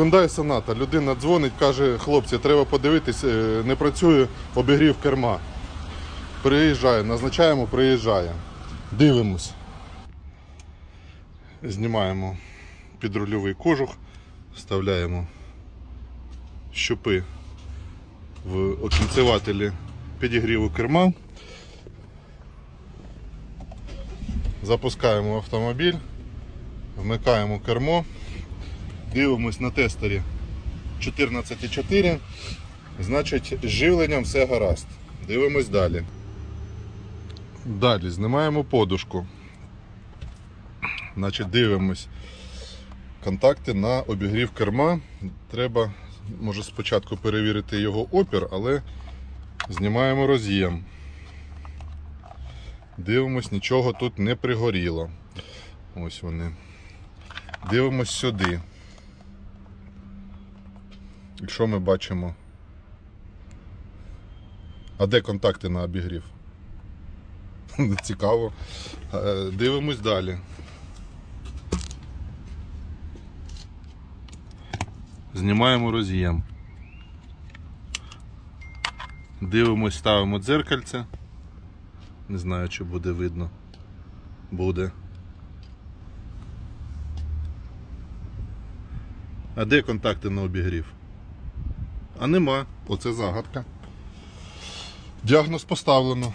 Hyundai Sonata. Людина дзвонить, каже, хлопці, треба подивитись, е, не працює обігрів керма. Приїжджає, назначаємо, приїжджає. Дивимось. Знімаємо підрульовий кожух, вставляємо щупи в окінцевателі підігріву керма. Запускаємо автомобіль, вмикаємо кермо, дивимось на тестері 14,4. Значить, з живленням все гаразд. Дивимось далі. Далі знімаємо подушку. Значить, дивимось контакти на обігрів керма. Треба, може, спочатку перевірити його опір, але знімаємо роз'єм. Дивимось, нічого тут не пригоріло. Ось вони. Дивимось сюди. І що ми бачимо? А де контакти на обігрів? Цікаво. Е, Дивимось далі. Знімаємо роз'єм. Дивимось, ставимо дзеркальце. Не знаю, чи буде видно. Буде. А де контакти на обігрів? А нема. Оце загадка. Діагноз поставлено.